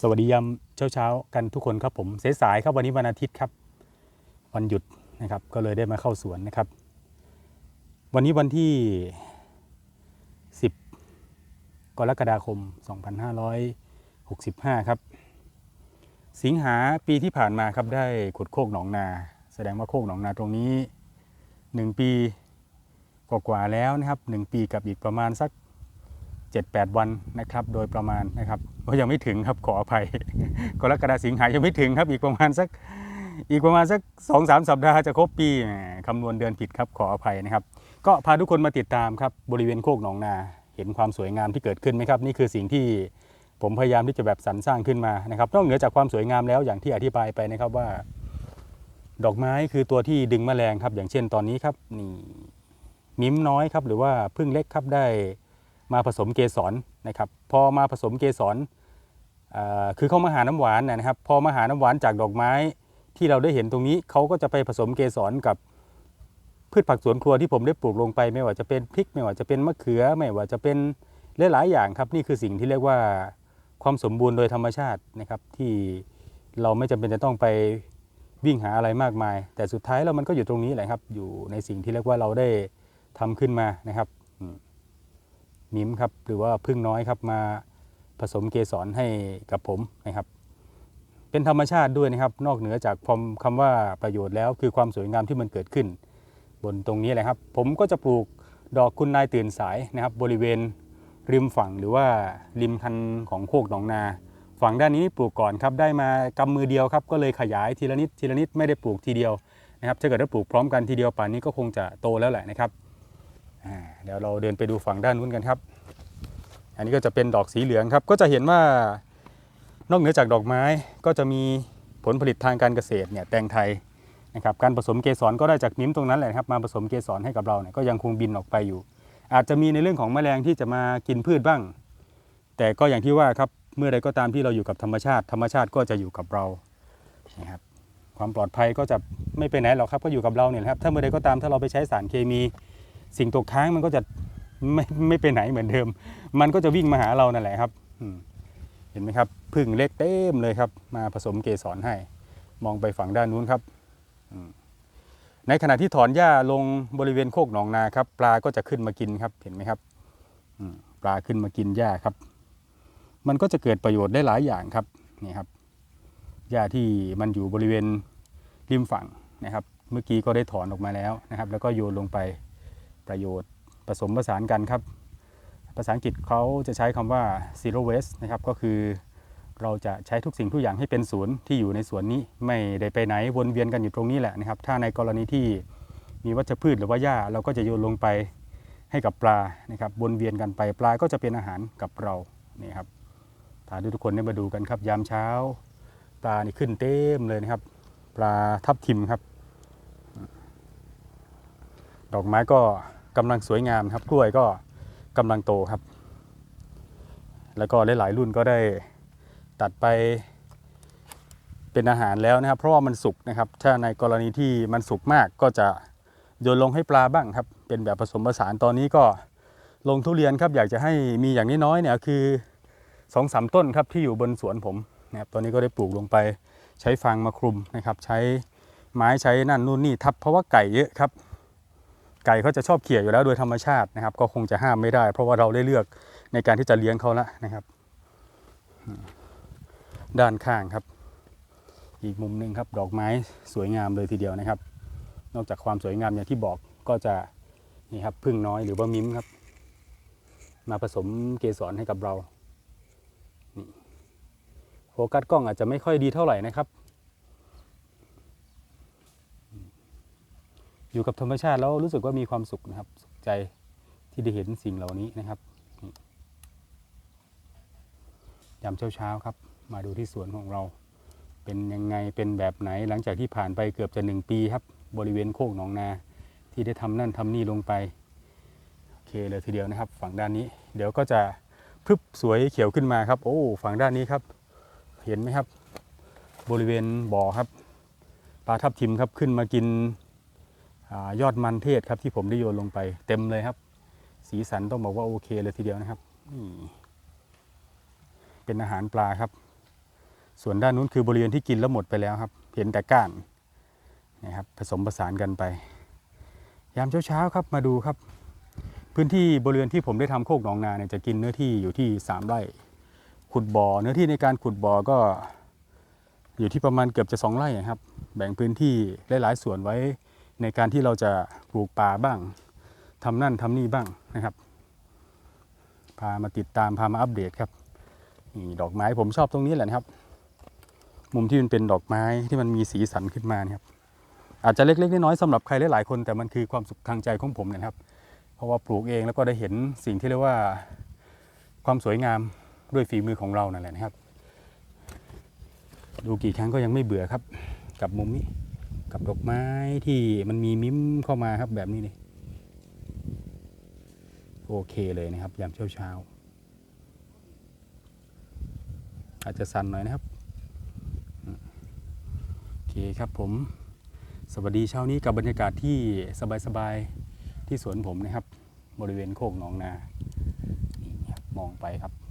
สวัสดียามเช้าๆกันทุกคนครับผมสายๆครับวันนี้วันอาทิตย์ครับ วันหยุดนะครับ ก็เลยได้มาเข้าสวนนะครับ วันนี้วันที่ 10 กรกฎาคม 2565 ครับ สิงหาปีที่ผ่านมาครับได้ขุดโคกหนองนา แสดงว่าโคกหนองนาตรงนี้ 1 ปีกว่าๆแล้วนะครับ 1 ปีกับอีกประมาณสัก 7-8 วันนะครับโดยประมาณนะครับก็ยังไม่ถึงครับขออภัยกรกฎาสิงหายังไม่ถึงครับอีกประมาณสักอีกประมาณสักสองสามสัปดาห์จะครบปีคำนวณเดือนผิดครับขออภัยนะครับ ก็พาทุกคนมาติดตามครับบริเวณโคกหนองนา เห็นความสวยงามที่เกิดขึ้นไหมครับ นี่คือสิ่งที่ผมพยายามที่จะแบบสรรสร้างขึ้นมานะครับนอกเหนือจากความสวยงามแล้วอย่างที่อธิบายไปนะครับว่า ดอกไม้คือตัวที่ดึงแมลงครับ อย่างเช่นตอนนี้ครับนี่มิ้มน้อยครับหรือว่าพึ่งเล็กครับได้ มาผสมเกสรนะครับพอมาผสมเกสรคือเขามาหาน้ำหวานนะครับพอมาหาน้ำหวานจากดอกไม้ที่เราได้เห็นตรงนี้เขาก็จะไปผสมเกสรกับพืชผักสวนครัวที่ผมได้ปลูกลงไป ไม่ว่าจะเป็นพริก ไม่ว่าจะเป็นมะเขือ ไม่ว่าจะเป็นหลายๆอย่างครับนี่คือสิ่งที่เรียกว่าความสมบูรณ์โดยธรรมชาตินะครับที่เราไม่จำเป็นจะต้องไปวิ่งหาอะไรมากมาย แต่สุดท้ายแล้วมันก็อยู่ตรงนี้แหละครับ อยู่ในสิ่งที่เรียกว่าเราได้ทำขึ้นมานะครับอื มิมครับ หรือว่าพึ่งน้อยครับมาผสมเกสรให้กับผมนะครับ เป็นธรรมชาติด้วยนะครับ นอกเหนือจากคำคำว่าประโยชน์แล้ว คือความสวยงามที่มันเกิดขึ้น บนตรงนี้แหละครับ ผมก็จะปลูกดอกคุณนายตื่นสายนะครับ บริเวณริมฝั่งหรือว่าริมคันของโคกหนองนา ฝั่งด้านนี้ปลูกก่อนครับได้มากำมือเดียวครับก็เลยขยายทีละนิดทีละนิดไม่ได้ปลูกทีเดียวนะครับถ้าเกิดได้ปลูกพร้อมกันทีเดียวป่านนี้ก็คงจะโตแล้วแหละนะครับ เดี๋ยวเราเดินไปดูฝั่งด้านนู้นกันครับ อันนี้ก็จะเป็นดอกสีเหลืองครับ ก็จะเห็นว่านอกเหนือจากดอกไม้ก็จะมีผลผลิตทางการเกษตรเนี่ยแตงไทยนะครับการผสมเกสรก็ได้จากมิ้มตรงนั้นแหละครับมาผสมเกสรให้กับเราเนี่ยก็ยังคงบินออกไปอยู่ อาจจะมีในเรื่องของแมลงที่จะมากินพืชบ้าง แต่ก็อย่างที่ว่าครับเมื่อใดก็ตามที่เราอยู่กับธรรมชาติ ธรรมชาติก็จะอยู่กับเรานะครับความปลอดภัยก็จะไม่ไปไหนหรอกครับก็อยู่กับเราเนี่ยครับถ้าเมื่อใดก็ตามถ้าเราไปใช้สารเคมี สิ่งตกค้างมันก็จะไม่ไม่ไปไหนเหมือนเดิม มันก็จะวิ่งมาหาเรานั่นแหละครับเห็นไหมครับพึ่งเล็กเต็มเลยครับ มาผสมเกสรให้ มองไปฝั่งด้านนู้นครับในขณะที่ถอนหญ้าลงบริเวณโคกหนองนาครับ ปลาก็จะขึ้นมากินครับ เห็นไหมครับปลาขึ้นมากินหญ้าครับ มันก็จะเกิดประโยชน์ได้หลายอย่างครับนี่ครับหญ้าที่มันอยู่บริเวณริมฝั่งนะครับ เมื่อกี้ก็ได้ถอนออกมาแล้วนะครับ แล้วก็โยนลงไป ประโยชน์ ผสมผสานกันครับ ภาษาอังกฤษเขาจะใช้คำว่า zero waste นะครับ ก็คือเราจะใช้ทุกสิ่งทุกอย่างให้เป็นศูนย์ที่อยู่ในสวนนี้ ไม่ได้ไปไหนวนเวียนกันอยู่ตรงนี้แหละนะครับ ถ้าในกรณีที่มีวัชพืชหรือว่าหญ้าเราก็จะโยนลงไปให้กับปลานะครับวนเวียนกันไปปลาก็จะเป็นอาหารกับเรานี่ครับพาทุกคนได้มาดูกันครับ ยามเช้า ปลานี่ขึ้นเต็มเลยนะครับ ปลาทับทิมครับ ดอกไม้ก็ กำลังสวยงามครับ กล้วยก็กำลังโตครับ แล้วก็หลายๆรุ่นก็ได้ตัดไปเป็นอาหารแล้วนะครับ เพราะว่ามันสุกนะครับ ถ้าในกรณีที่มันสุกมากก็จะโยนลงให้ปลาบ้างครับ เป็นแบบผสมผสานตอนนี้ก็ลงทุเรียนครับ อยากจะให้มีอย่างน้อยๆเนี่ยคือสองสามต้นครับที่อยู่บนสวนผมนะครับตอนนี้ก็ได้ปลูกลงไปใช้ฟางมาคลุมนะครับ ใช้ไม้ใช้นั่นนู่นนี่ทับเพราะว่าไก่เยอะครับ ไก่เขาจะชอบเขี่ยอยู่แล้วโดยธรรมชาตินะครับ ก็คงจะห้ามไม่ได้ เพราะว่าเราได้เลือกในการที่จะเลี้ยงเขาแล้วนะครับ ด้านข้างครับ อีกมุมหนึ่งครับดอกไม้สวยงามเลยทีเดียวนะครับ นอกจากความสวยงามอย่างที่บอกก็จะนี่ครับพึ่งน้อยหรือว่ามิ้มครับ มาผสมเกสรให้กับเราโฟกัสกล้องอาจจะไม่ค่อยดีเท่าไหร่นะครับ อยู่กับธรรมชาติแล้วรู้สึกว่ามีความสุขนะครับสุขใจที่ได้เห็นสิ่งเหล่านี้นะครับยามเช้าๆครับ มาดูที่สวนของเรา เป็นยังไงเป็นแบบไหนหลังจากที่ผ่านไปเกือบจะหนึ่งปีครับ บริเวณโคกหนองนา ที่ได้ทำนั่นทำนี่ลงไปโอเคเลยทีเดียวนะครับ ฝั่งด้านนี้ เดี๋ยวก็จะพรึบสวยเขียวขึ้นมาครับ โอ้ฝั่งด้านนี้ครับ เห็นไหมครับ บริเวณบ่อครับปลาทับทิมครับขึ้นมากิน ยอดมันเทศครับที่ผมได้โยนลงไปเต็มเลยครับ สีสันต้องบอกว่าโอเคเลยทีเดียวนะครับนี่เป็นอาหารปลาครับ ส่วนด้านนู้นคือบริเวณที่กินแล้วหมดไปแล้วครับ เห็นแต่ก้านนะครับผสมผสานกันไป ยามเช้าๆครับมาดูครับ พื้นที่บริเวณที่ผมได้ทำโคกหนองนาเนี่ยจะกินเนื้อที่อยู่ที่3ไร่ขุดบ่อ เนื้อที่ในการขุดบ่อก็อยู่ที่ประมาณเกือบจะสองไร่ครับ แบ่งพื้นที่หลายๆส่วนไว้ ในการที่เราจะปลูกป่าบ้างทำนั่นทำนี่บ้างนะครับ พามาติดตามพามาอัปเดตครับนี่ดอกไม้ผมชอบตรงนี้แหละนะครับ มุมที่มันเป็นดอกไม้ที่มันมีสีสันขึ้นมานะครับ อาจจะเล็กๆน้อยๆสำหรับใครหลายๆคน แต่มันคือความสุขทางใจของผมนะครับ เพราะว่าปลูกเองแล้วก็ได้เห็นสิ่งที่เรียกว่าความสวยงามด้วยฝีมือของเรานั่นแหละนะครับ ดูกี่ครั้งก็ยังไม่เบื่อครับ กับมุมนี้ กับดอกไม้ที่มันมีมิ้มเข้ามาครับแบบนี้นี่โอเคเลยนะครับ ยามเช้าเช้าอาจจะสั่นหน่อยนะครับโอเคครับผม สวัสดีเช้านี้กับบรรยากาศที่สบายๆที่สวนผมนะครับ บริเวณโคกหนองนานี่ครับมองไปครับ